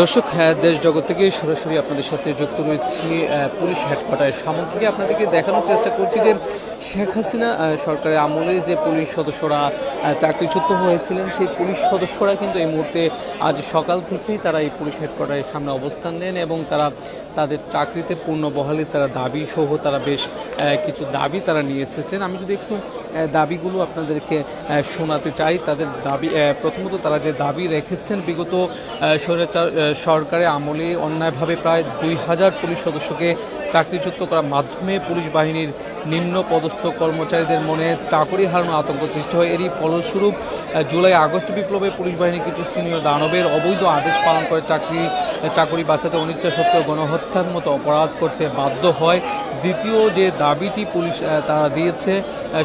দর্শক হ্যাঁ, দেশ জগৎ থেকে সরাসরি আপনাদের সাথে যুক্ত রয়েছি পুলিশ হেডকোয়ার্টারের সামন থেকে। আপনাদেরকে দেখানোর চেষ্টা করছি যে শেখ হাসিনা সরকারের আমলে যে পুলিশ সদস্যরা চাকরিচ্যুত হয়েছিলেন সেই পুলিশ সদস্যরা কিন্তু এই মুহূর্তে আজ সকাল থেকেই তারা এই পুলিশ হেডকোয়ার্টারের সামনে অবস্থান নেন এবং তারা তাদের চাকরিতে পূর্ণ বহালের তারা দাবি সহ তারা বেশ কিছু দাবি তারা নিয়ে এসেছেন। আমি যদি একটু দাবিগুলো আপনাদেরকে শোনাতে চাই, তাদের দাবি প্রথমত তারা যে দাবি রেখেছেন, বিগত সরকারের আমলে অন্যায়ভাবে প্রায় দুই হাজার পুলিশ সদস্যকে চাকরিচ্যুত করার মাধ্যমে পুলিশ বাহিনীর নিম্ন পদস্থ কর্মচারীদের মনে চাকরি হারানোর আতঙ্ক সৃষ্টি হয়। এরই ফলস্বরূপ জুলাই আগস্ট বিপ্লবে পুলিশ বাহিনীর কিছু সিনিয়র দানবের অবৈধ আদেশ পালন করে চাকরি চাকরি বাঁচাতে অনিচ্ছা সত্ত্বেও গণহত্যার মতো অপরাধ করতে বাধ্য হয়। দ্বিতীয় যে দাবিটি পুলিশ তারা দিয়েছে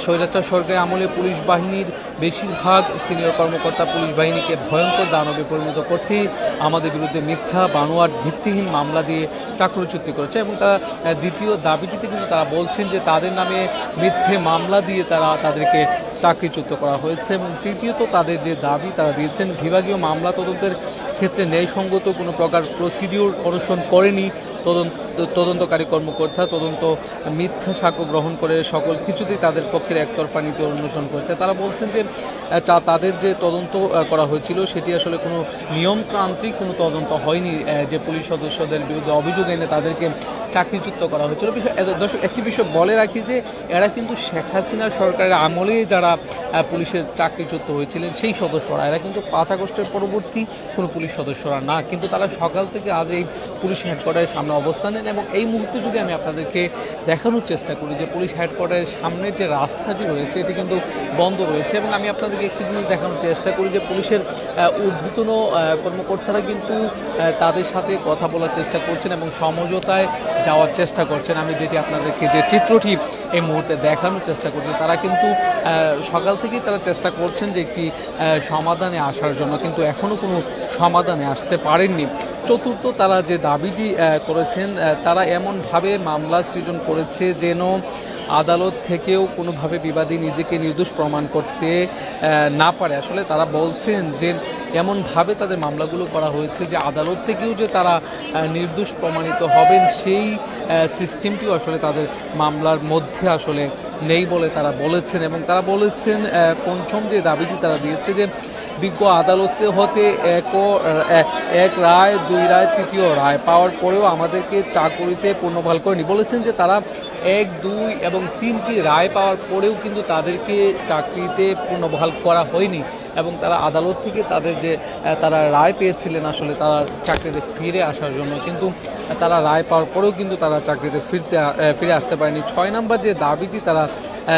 স্বৈরাচার সরকারের আমলে পুলিশ বাহিনীর বেশিরভাগ সিনিয়র কর্মকর্তা পুলিশ বাহিনীকে ভয়ঙ্কর দানবে পরিণত করতেই আমাদের বিরুদ্ধে মিথ্যা বানোয়ার ভিত্তিহীন মামলা দিয়ে চাকরিচ্যুতি করেছে এবং তারা দ্বিতীয় দাবিটিতে কিন্তু তারা বলছেন যে তাদের নামে মিথ্যে মামলা দিয়ে তারা তাদেরকে চাকরিচ্যুত করা হয়েছে এবং তৃতীয়ত তাদের যে দাবি, তারা দিয়েছেন, বিভাগীয় মামলা তদন্তের ক্ষেত্রে ন্যায়সঙ্গত কোনো প্রকার প্রসিডিউর অনুসরণ করেনি। তদন্ত, তদন্তকারী কর্মকর্তা তদন্ত মিথ্যা সাক্ষ্য গ্রহণ করে সকল কিছুতেই তাদের পক্ষের একতরফা নীতি অনুসরণ করেছে। তারা বলছেন যে তাদের যে তদন্ত করা হয়েছিল সেটি আসলে কোনো নিয়মতান্ত্রিক কোনো তদন্ত হয়নি। যে পুলিশ সদস্যদের বিরুদ্ধে অভিযোগ এনে তাদেরকে চাকরিচ্যুত করা হয়েছিল। বিষয় দর্শক, একটি বিষয় বলে রাখি যে এরা কিন্তু শেখ হাসিনা সরকারের আমলে যারা পুলিশের চাকরিচ্যুত হয়েছিলেন, সেই সদস্যরা। এরা কিন্তু পাঁচ আগস্টের পরবর্তী কোনো পুলিশ সদস্যরা না, কিন্তু তারা সকাল থেকে আজ এই পুলিশ হেডকোয়ার্টারের সামনে অবস্থান নেন এবং এই মুহূর্তে যদি আমি আপনাদেরকে দেখানোর চেষ্টা করি যে পুলিশ হেডকোয়ার্টারের সামনে যে রাস্তাটি রয়েছে, এটি কিন্তু বন্ধ রয়েছে এবং আমি আপনাদেরকে একটি জিনিস দেখানোর চেষ্টা করি যে পুলিশের ঊর্ধ্বতন কর্মকর্তারা কিন্তু তাদের সাথে কথা বলার চেষ্টা করছেন এবং সমঝোতায় যাওয়ার চেষ্টা করছেন। আমি যেটি আপনাদেরকে যে চিত্রটি এই মুহূর্তে দেখানোর চেষ্টা করছি, তারা কিন্তু সকাল থেকেই তারা চেষ্টা করছেন যে একটি সমাধানে আসার জন্য, কিন্তু এখনও কোনো সমাধানে আসতে পারেননি। চতুর্থ তারা যে দাবিটি করেছেন তারা এমনভাবে মামলা সৃজন করেছে যেন আদালত থেকেও কোনোভাবে বিবাদী নিজেকে নির্দোষ প্রমাণ করতে না পারে। আসলে তারা বলছেন যে এমনভাবে তাদের মামলাগুলো করা হয়েছে যে আদালত থেকেও যে তারা নির্দোষ প্রমাণিত হবেন সেই সিস্টেমটিও আসলে তাদের মামলার মধ্যে আসলে নেই বলে তারা বলেছেন এবং তারা বলেছেন পঞ্চম যে দাবিটি তারা দিয়েছে যে বিজ্ঞ আদালতে হতে এক এক রায়, দুই রায়, তৃতীয় রায় পাওয়ার পরেও আমাদেরকে চাকরিতে পূর্ণবহাল করেনি। বলেছেন যে তারা এক, দুই এবং তিনটি রায় পাওয়ার পরেও কিন্তু তাদেরকে চাকরিতে পূর্ণবহাল করা হয়নি এবং তারা আদালত থেকে তাদের যে তারা রায় পেয়েছিলেন আসলে তারা চাকরিতে ফিরে আসার জন্য কিন্তু তারা রায় পাওয়ার পরেও কিন্তু তারা চাকরিতে ফিরতে ফিরে আসতে পারেনি। ছয় নম্বর যে দাবিটি তারা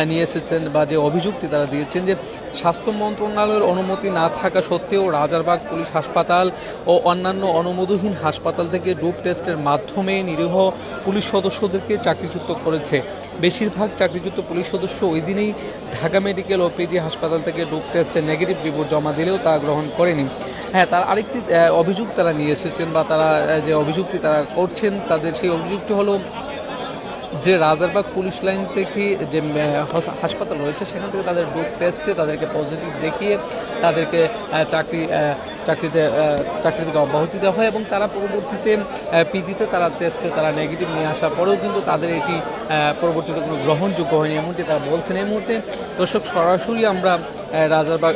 নিয়ে এসেছেন বা যে অভিযুক্তি তারা দিয়েছেন যে স্বাস্থ্য মন্ত্রণালয়ের অনুমতি না থাকা সত্ত্বেও রাজারবাগ পুলিশ হাসপাতাল ও অন্যান্য অনুমোদহীন হাসপাতাল থেকে ডোপ টেস্টের মাধ্যমে নিরীহ পুলিশ সদস্যদেরকে চাকরিচ্যুত করেছে। বেশিরভাগ চাকরিচ্যুত পুলিশ সদস্য ওই দিনেই ঢাকা মেডিকেল ও পিজি হাসপাতাল থেকে ডোপ টেস্টের নেগেটিভ রিপোর্ট জমা দিলেও তা গ্রহণ করেনি। হ্যাঁ তার আরেকটি অভিযোগ তারা নিয়ে এসেছেন বা তারা যে অভিযোগটি তারা করছেন, তাদের সেই অভিযোগটি হলো যে রাজারবাগ পুলিশ লাইন থেকে যে হাসপাতাল রয়েছে, সেখান থেকে তাদের ডোপ টেস্টে তাদেরকে পজিটিভ দেখিয়ে তাদেরকে চাকরি চাকরিতে চাকরি থেকে অব্যাহতি দেওয়া হয় এবং তারা পরবর্তীতে পিজিতে তারা টেস্টে তারা নেগেটিভ নিয়ে আসার পরেও কিন্তু তাদের এটি পরবর্তীতে কোনো গ্রহণযোগ্য হয়নি এমনটি তারা বলছেন। এই মুহূর্তে দর্শক, সরাসরি আমরা Rajarbagh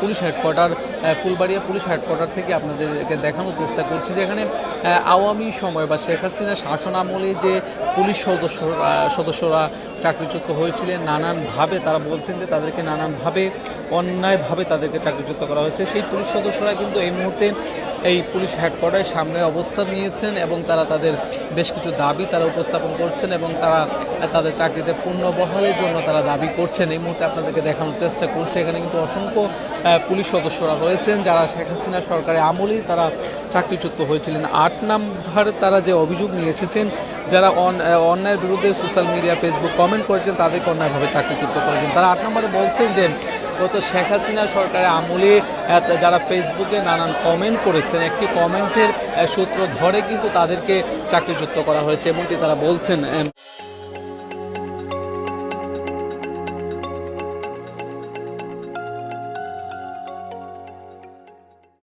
police headquarter Phulbaria police headquarter থেকে আপনাদেরকে দেখানোর চেষ্টা করছি যেখানে আওয়ামী সময় বা শেখ হাসিনা শাসন আমলে যে পুলিশ সদস্য সদস্যরা চাকরিচ্যুত হয়েছিলেন, নানানভাবে তারা বলছেন যে তাদেরকে নানানভাবে, অন্যায়ভাবে তাদেরকে চাকরিচ্যুত করা হয়েছে। সেই পুলিশ সদস্যরা কিন্তু এই মুহূর্তে এই পুলিশ হেডকোয়ার্টারের সামনে অবস্থান নিয়েছেন এবং তারা তাদের বেশ কিছু দাবি তারা উপস্থাপন করছেন এবং তারা তাদের চাকরিতে পূর্ণ বহালের জন্য তারা দাবি করছেন। এই মুহূর্তে আপনাদেরকে দেখানোর চেষ্টা করছে। এখানে কিন্তু অসংখ্য পুলিশ সদস্যরা রয়েছেন যারা শেখ হাসিনা সরকারের আমলেই তারা চাকরিচ্যুত হয়েছিলেন। আট নাম্বার তারা যে অভিযোগ নিয়ে এসেছেন, যারা অন- অন্যায়ের বিরুদ্ধে সোশ্যাল মিডিয়া, ফেসবুক কমেন্ট করেছেন, তাদেরকে অন্যায়ভাবে চাকরিচ্যুত করেছেন। তারা আট নম্বরে বলছেন যে গত শেখ হাসিনা সরকারের আমলে যারা ফেসবুকে নানান কমেন্ট করেছেন, একটি কমেন্টের সূত্র ধরে কিন্তু তাদেরকে চাকরিচ্যুত করা হয়েছে এমনকি তারা বলছেন।